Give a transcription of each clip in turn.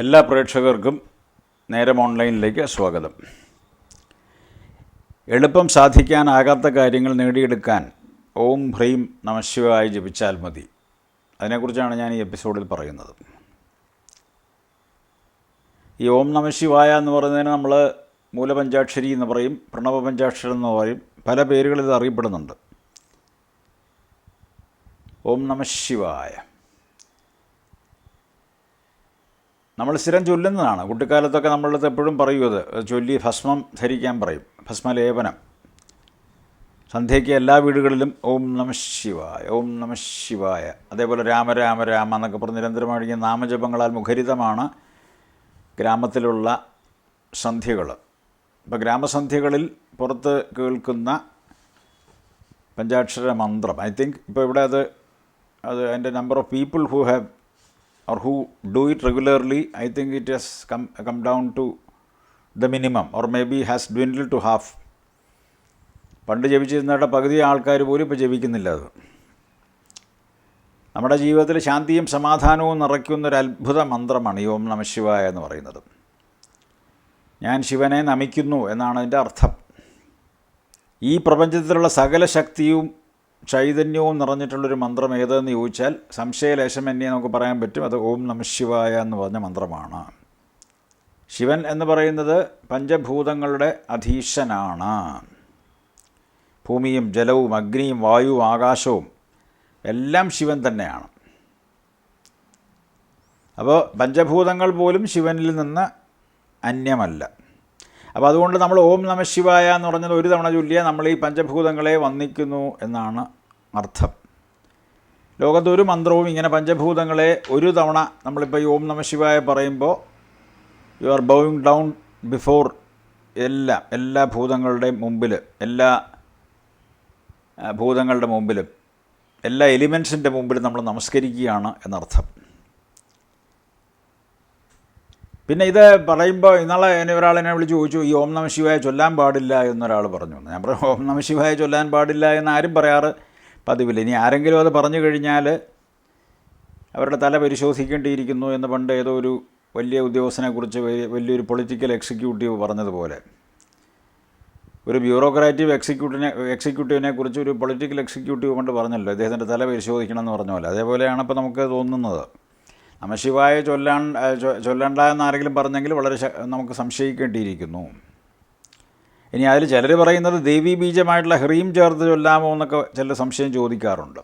എല്ലാ പ്രേക്ഷകർക്കും നേരം ഓൺലൈനിലേക്ക് സ്വാഗതം. എളുപ്പം സാധിക്കാനാകാത്ത കാര്യങ്ങൾ നേടിയെടുക്കാൻ ഓം ഹ്രീം നമശിവായി ജപിച്ചാൽ മതി. അതിനെക്കുറിച്ചാണ് ഞാൻ ഈ എപ്പിസോഡിൽ പറയുന്നത്. ഈ ഓം നമശിവായ എന്ന് പറയുന്നതിന് നമ്മൾ മൂലപഞ്ചാക്ഷരി എന്ന് പറയും പ്രണവ പഞ്ചാക്ഷരം എന്ന് പറയും പല പേരുകളിൽ ഇത് അറിയപ്പെടുന്നുണ്ട്. ഓം നമശിവായ നമ്മൾ സ്ഥിരം ചൊല്ലുന്നതാണ്. കുട്ടിക്കാലത്തൊക്കെ നമ്മളത് എപ്പോഴും പറയൂ അത് ചൊല്ലി ഭസ്മം ധരിക്കാൻ പറയും. ഭസ്മലേപനം. സന്ധ്യയ്ക്ക് എല്ലാ വീടുകളിലും ഓം നമ ശിവായ ഓം നമ ശിവായ. അതേപോലെ രാമ രാമ രാമ എന്നൊക്കെ പറഞ്ഞ് നിരന്തരമായിരിക്കും നാമജപങ്ങളാൽ മുഖരിതമാണ് ഗ്രാമത്തിലുള്ള സന്ധ്യകൾ ഇപ്പോൾ ഗ്രാമസന്ധ്യകളിൽ പുറത്ത് കേൾക്കുന്ന പഞ്ചാക്ഷര മന്ത്രം. ഐ തിങ്ക് ഇപ്പോൾ ഇവിടെ അത് അത് അതിന്റെ number of people who have or who do it regularly, I think it has come, come down to the minimum or maybe has dwindled to half. പണ്ട് ജപിച്ചിരുന്നവരുടെ പകുതി ആൾക്കാർ പോലും ഇപ്പോൾ ജപിക്കുന്നില്ല അത്. നമ്മുടെ ജീവിതത്തിൽ ശാന്തിയും സമാധാനവും നിറയ്ക്കുന്ന ഒരു അത്ഭുത മന്ത്രമാണ് ഓം നമശിവായ എന്ന് പറയുന്നത്. ഞാൻ ശിവനെ നമിക്കുന്നു എന്നാണ് അതിന്റെ അർത്ഥം. ഈ പ്രപഞ്ചത്തിലുള്ള സകല ശക്തിയും ചൈതന്യവും നിറഞ്ഞിട്ടുള്ളൊരു മന്ത്രം ഏതെന്ന് ചോദിച്ചാൽ സംശയലേശം എന്നെ നമുക്ക് പറയാൻ പറ്റും. അത് ഓം നമ ശിവായ എന്ന് പറഞ്ഞ മന്ത്രമാണ്. ശിവൻ എന്ന് പറയുന്നത് പഞ്ചഭൂതങ്ങളുടെ അധീശനാണ്. ഭൂമിയും ജലവും അഗ്നിയും വായുവും ആകാശവും എല്ലാം ശിവൻ തന്നെയാണ്. അപ്പോൾ പഞ്ചഭൂതങ്ങൾ പോലും ശിവനിൽ നിന്ന് അന്യമല്ല. അപ്പോൾ അതുകൊണ്ട് നമ്മൾ ഓം നമ ശിവായ എന്ന് പറഞ്ഞത് ഒരു തവണ ചൊല്ലിയാൽ നമ്മൾ ഈ പഞ്ചഭൂതങ്ങളെ വന്നിക്കുന്നു എന്നാണ് അർത്ഥം. ലോകത്ത് ഒരു മന്ത്രവും ഇങ്ങനെ പഞ്ചഭൂതങ്ങളെ ഒരു തവണ നമ്മളിപ്പോൾ ഈ ഓം നമ ശിവായ പറയുമ്പോൾ you are bowing down before എല്ലാ എല്ലാ ഭൂതങ്ങളുടെയും മുമ്പിൽ എല്ലാ ഭൂതങ്ങളുടെ മുമ്പിലും എല്ലാ എലിമെൻസിന്റെ മുമ്പിലും നമ്മൾ നമസ്കരിക്കുകയാണ് എന്നർത്ഥം. പിന്നെ ഇത് പറയുമ്പോൾ ഇന്നാളെ എന്നെ ഒരാൾ എന്നെ വിളിച്ച് ചോദിച്ചു ഈ ഓം നമ ശിവായ ചൊല്ലാൻ പാടില്ല എന്നൊരാൾ പറഞ്ഞു. ഞാൻ പറഞ്ഞു ഓം നമ ശിവായ ചൊല്ലാൻ പാടില്ല എന്ന് ആരും പറയാറ് പതിവില്ല. ഇനി ആരെങ്കിലും അത് പറഞ്ഞു കഴിഞ്ഞാൽ അവരുടെ തല പരിശോധിക്കേണ്ടിയിരിക്കുന്നു എന്ന് പണ്ട് ഏതോ ഒരു വലിയ ഉദ്യോഗസ്ഥനെക്കുറിച്ച് വലിയ- വലിയൊരു പൊളിറ്റിക്കൽ എക്സിക്യൂട്ടീവ് പറഞ്ഞതുപോലെ. ഒരു ബ്യൂറോക്രാറ്റീവ് എക്സിക്യൂട്ടീവിനെ എക്സിക്യൂട്ടീവിനെ കുറിച്ച് ഒരു പൊളിറ്റിക്കൽ എക്സിക്യൂട്ടീവ് കൊണ്ട് പറഞ്ഞല്ലോ അദ്ദേഹത്തിന്റെ തല പരിശോധിക്കണം എന്ന് പറഞ്ഞ പോലെ. അതേപോലെയാണ് ഇപ്പോൾ നമുക്ക് തോന്നുന്നത്. നമശിവായ ചൊല്ലാൻ ചൊല്ലണ്ട എന്ന് ആരെങ്കിലും പറഞ്ഞെങ്കിൽ വളരെ നമുക്ക് സംശയിക്കേണ്ടിയിരിക്കുന്നു. ഇനി അതിൽ ചിലർ പറയുന്നത് ദേവീ ബീജമായിട്ടുള്ള ഹ്രീം ചേർത്ത് ചൊല്ലാമോ എന്നൊക്കെ ചില സംശയം ചോദിക്കാറുണ്ട്.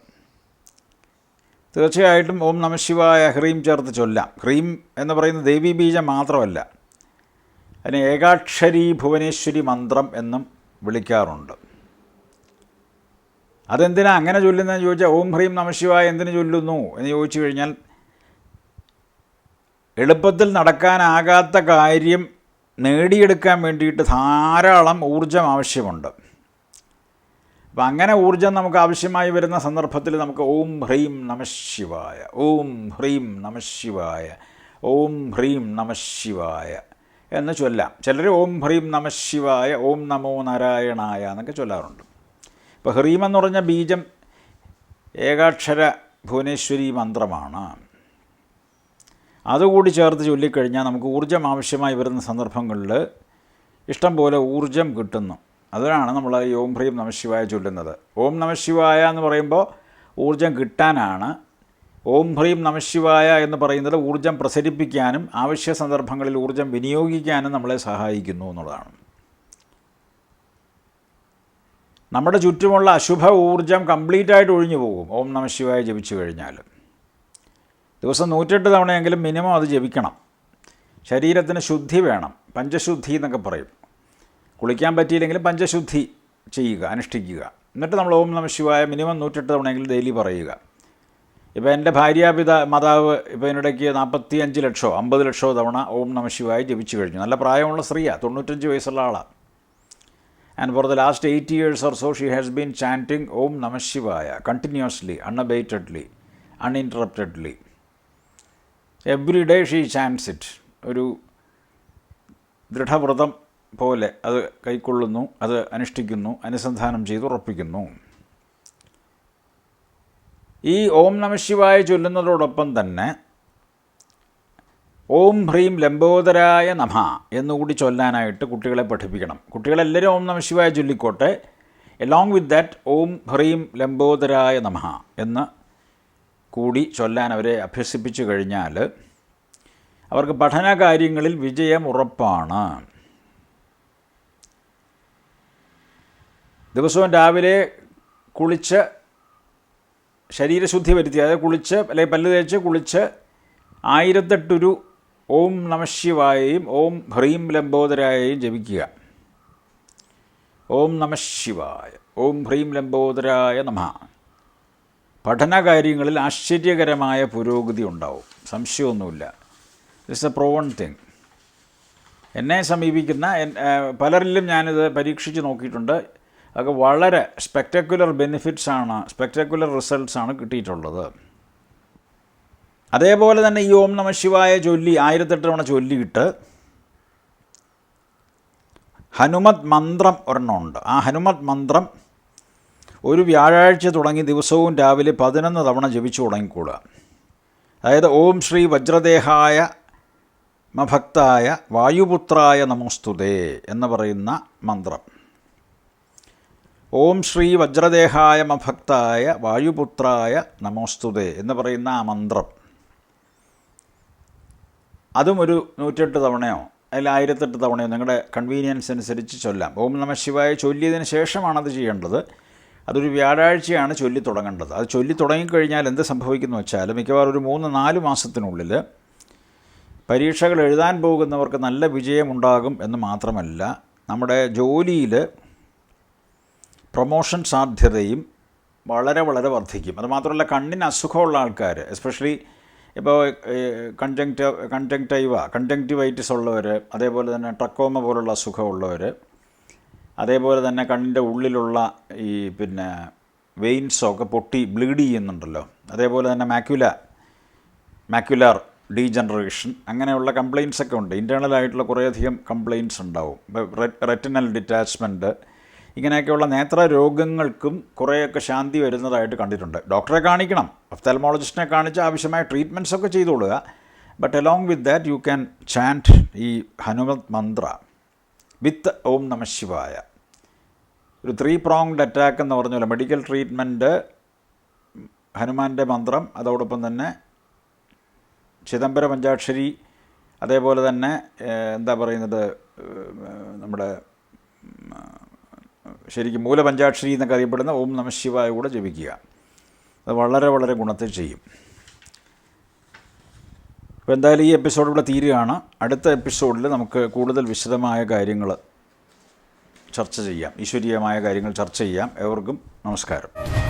തീർച്ചയായിട്ടും ഓം നമശിവായ ഹ്രീം ചേർത്ത് ചൊല്ലാം. ഹ്രീം എന്ന് പറയുന്നത് ദേവീ ബീജം മാത്രമല്ല അതിനെ ഏകാക്ഷരി ഭുവനേശ്വരി മന്ത്രം എന്നും വിളിക്കാറുണ്ട്. അതെന്തിനാ അങ്ങനെ ചൊല്ലുന്നതെന്ന് ചോദിച്ചാൽ ഓം ഹ്രീം നമശിവായ എന്തിനു ചൊല്ലുന്നു എന്ന് ചോദിച്ചു കഴിഞ്ഞാൽ എളുപ്പത്തിൽ നടക്കാനാകാത്ത കാര്യം നേടിയെടുക്കാൻ വേണ്ടിയിട്ട് ധാരാളം ഊർജം ആവശ്യമുണ്ട്. അപ്പം അങ്ങനെ ഊർജം നമുക്ക് ആവശ്യമായി വരുന്ന സന്ദർഭത്തിൽ നമുക്ക് ഓം ഹ്രീം നമശിവായ ഓം ഹ്രീം നമശിവായ ഓം ഹ്രീം നമശിവായ എന്ന് ചൊല്ലാം. ചിലർ ഓം ഹ്രീം നമശിവായ ഓം നമോ നാരായണായ എന്നൊക്കെ ചൊല്ലാറുണ്ട്. ഇപ്പോൾ ഹ്രീം എന്ന് പറഞ്ഞ ബീജം ഏകാക്ഷര ഭുവനേശ്വരി മന്ത്രമാണ്. അതുകൂടി ചേർത്ത് ചൊല്ലിക്കഴിഞ്ഞാൽ നമുക്ക് ഊർജം ആവശ്യമായി വരുന്ന സന്ദർഭങ്ങളിൽ ഇഷ്ടം പോലെ ഊർജം കിട്ടുന്നു. അതിനാണ് നമ്മൾ ഈ ഓം ഹ്രീം നമശിവായ ചൊല്ലുന്നത്. ഓം നമശിവായ എന്ന് പറയുമ്പോൾ ഊർജം കിട്ടാനാണ്. ഓം ഹ്രീം നമശിവായ എന്ന് പറയുന്നത് ഊർജം പ്രസരിപ്പിക്കാനും ആവശ്യ സന്ദർഭങ്ങളിൽ ഊർജം വിനിയോഗിക്കാനും നമ്മളെ സഹായിക്കുന്നു എന്നുള്ളതാണ്. നമ്മുടെ ചുറ്റുമുള്ള അശുഭ ഊർജം കംപ്ലീറ്റായിട്ട് ഒഴിഞ്ഞു പോകും. ഓം നമശിവായ ജപിച്ചു കഴിഞ്ഞാൽ ദിവസം നൂറ്റെട്ട് തവണയെങ്കിലും മിനിമം അത് ജപിക്കണം. ശരീരത്തിന് ശുദ്ധി വേണം. പഞ്ചശുദ്ധി എന്നൊക്കെ പറയും. കുളിക്കാൻ പറ്റിയില്ലെങ്കിലും പഞ്ചശുദ്ധി ചെയ്യുക അനുഷ്ഠിക്കുക. എന്നിട്ട് നമ്മൾ ഓം നമ ശിവായ മിനിമം നൂറ്റെട്ട് തവണയെങ്കിലും ഡെയിലി പറയുക. ഇപ്പോൾ എന്റെ ഭാര്യാപിത മാതാവ് ഇപ്പോൾ ഇതിനിടയ്ക്ക് നാൽപ്പത്തി അഞ്ച് ലക്ഷമോ അമ്പത് ലക്ഷമോ തവണ ഓം നമ ശിവായ ജപിച്ചു കഴിഞ്ഞു. നല്ല പ്രായമുള്ള സ്ത്രീയാണ് തൊണ്ണൂറ്റഞ്ച് വയസ്സുള്ള ആളാണ് and for the last eight years or so she has been chanting ഓം നമ ശിവായ continuously unabatedly uninterruptedly every day she chants it ഒരു ദൃഢവ്രതം പോലെ അത് കൈക്കൊള്ളുന്നു അത് അനുഷ്ഠിക്കുന്നു അനുസന്ധാനം ചെയ്ത് ഉറപ്പിക്കുന്നു. ഈ ഓം നമശിവായ ചൊല്ലുന്നതോടൊപ്പം തന്നെ ഓം ഹ്രീം ലംബോദരായ നമ എന്നുകൂടി ചൊല്ലാനായിട്ട് കുട്ടികളെ പഠിപ്പിക്കണം. കുട്ടികളെല്ലാവരും ഓം നമശിവായ ചൊല്ലിക്കോട്ടെ. എലോങ് വിത്ത് ദാറ്റ് ഓം ഹ്രീം ലംബോദരായ നമ എന്ന് കൂടി ചൊല്ലാൻ അവരെ അഭ്യസിപ്പിച്ചു കഴിഞ്ഞാൽ അവർക്ക് പഠന കാര്യങ്ങളിൽ വിജയം ഉറപ്പാണ്. ദിവസവും രാവിലെ കുളിച്ച് ശരീരശുദ്ധി വരുത്തി അതായത് കുളിച്ച് അല്ലെങ്കിൽ പല്ല് തേച്ച് കുളിച്ച് ആയിരത്തെട്ടൊരു ഓം നമശിവായയും ഓം ഹ്രീം ലംബോദരായയും ജപിക്കുക. ഓം നമശിവായ ഓം ഹ്രീം ലംബോദരായ നമ. പഠന കാര്യങ്ങളിൽ ആശ്ചര്യകരമായ പുരോഗതി ഉണ്ടാവും. സംശയമൊന്നുമില്ല. ഇറ്റ്സ് എ പ്രോവൺ തിങ് എന്നെ സമീപിക്കുന്ന പലരിലും ഞാനിത് പരീക്ഷിച്ച് നോക്കിയിട്ടുണ്ട്. അതൊക്കെ വളരെ സ്പെക്ടക്കുലർ ബെനിഫിറ്റ്സ് ആണ് സ്പെക്ടക്കുലർ റിസൾട്ട്സ് ആണ് കിട്ടിയിട്ടുള്ളത്. അതേപോലെ തന്നെ ഈ ഓം നമ ശിവായ ചൊല്ലി ആയിരത്തെട്ട് തവണ ചൊല്ലിയിട്ട് ഹനുമത് മന്ത്രം ഒരെണ്ണമുണ്ട് ആ ഹനുമത് മന്ത്രം ഒരു വ്യാഴാഴ്ച തുടങ്ങി ദിവസവും രാവിലെ പതിനൊന്ന് തവണ ജപിച്ചു തുടങ്ങിക്കൂടുക അതായത് ഓം ശ്രീ വജ്രദേഹായ മഭക്തായ വായുപുത്രായ നമോസ്തുതേ എന്ന് പറയുന്ന മന്ത്രം. ഓം ശ്രീ വജ്രദേഹായ മഭക്തായ വായുപുത്രായ നമോസ്തുതേ എന്ന് പറയുന്ന ആ മന്ത്രം. അതും ഒരു നൂറ്റെട്ട് തവണയോ അതിൽ ആയിരത്തെട്ട് തവണയോ നിങ്ങളുടെ കൺവീനിയൻസ് അനുസരിച്ച് ചൊല്ലാം. ഓം നമ ശിവായ ചൊല്ലിയതിന് ശേഷമാണത് ചെയ്യേണ്ടത്. അതൊരു വ്യാഴാഴ്ചയാണ് ചൊല്ലി തുടങ്ങേണ്ടത്. അത് ചൊല്ലി തുടങ്ങിക്കഴിഞ്ഞാൽ എന്ത് സംഭവിക്കുന്നു വെച്ചാൽ മിക്കവാറും ഒരു മൂന്ന് നാല് മാസത്തിനുള്ളിൽ പരീക്ഷകൾ എഴുതാൻ പോകുന്നവർക്ക് നല്ല വിജയമുണ്ടാകും എന്ന് മാത്രമല്ല നമ്മുടെ ജോലിയിൽ പ്രൊമോഷൻ സാധ്യതയും വളരെ വളരെ വർദ്ധിക്കും. അതുമാത്രമല്ല കണ്ണിന് അസുഖമുള്ള ആൾക്കാർ എസ്പെഷ്യലി ഇപ്പോൾ കൺജങ്ക്റ്റ കൺജങ്ക്റ്റൈവ കൺജങ്ക്റ്റിവൈറ്റിസ് ഉള്ളവർ അതേപോലെ തന്നെ ട്രക്കോമ പോലുള്ള അസുഖമുള്ളവർ അതേപോലെ തന്നെ കണ്ണിന്റെ ഉള്ളിലുള്ള ഈ പിന്നെ വെയിൻസൊക്കെ പൊട്ടി ബ്ലീഡ് ചെയ്യുന്നുണ്ടല്ലോ. അതേപോലെ തന്നെ മാക്യുല മാക്യുലാർ ഡീജനറേഷൻ അങ്ങനെയുള്ള കംപ്ലയിൻസ് ഒക്കെ ഉണ്ട്. ഇന്റേണലായിട്ടുള്ള കുറേയധികം കംപ്ലയിൻസ് ഉണ്ടാവും. റെറ്റിനൽ ഡിറ്റാച്ച്മെന്റ് ഇങ്ങനെയൊക്കെയുള്ള നേത്ര രോഗങ്ങൾക്കും കുറേയൊക്കെ ശാന്തി വരുന്നതായിട്ട് കണ്ടിട്ടുണ്ട്. ഡോക്ടറെ കാണിക്കണം. ഒഫ്താൽമോളജിസ്റ്റിനെ കാണിച്ച് ആവശ്യമായ ട്രീറ്റ്മെന്റ്സ് ഒക്കെ ചെയ്തോളുക. But along with that you can chant ഈ ഹനുമത് മന്ത്ര വിത്ത് ഓം നമ ശിവായ. ഒരു ത്രീ പ്രോങ്ഡ് അറ്റാക്ക് എന്ന് പറഞ്ഞ പോലെ മെഡിക്കൽ ട്രീറ്റ്മെന്റ് ഹനുമാന്റെ മന്ത്രം അതോടൊപ്പം തന്നെ ചിദംബര പഞ്ചാക്ഷരി അതേപോലെ തന്നെ എന്താ പറയുന്നത് നമ്മുടെ ശരിക്കും മൂലപഞ്ചാക്ഷരി എന്നൊക്കെ അറിയപ്പെടുന്ന ഓം നമ ശിവായ കൂടെ ജപിക്കുക. അത് വളരെ വളരെ ഗുണത്തെ ചെയ്യും. അപ്പോൾ എന്തായാലും ഈ എപ്പിസോഡ് ഇവിടെ തീരുകയാണ്. അടുത്ത എപ്പിസോഡിൽ നമുക്ക് കൂടുതൽ വിശദമായ കാര്യങ്ങൾ ചർച്ച ചെയ്യാം. ഈശ്വരീയമായ കാര്യങ്ങൾ ചർച്ച ചെയ്യാം. എവർക്കും നമസ്കാരം.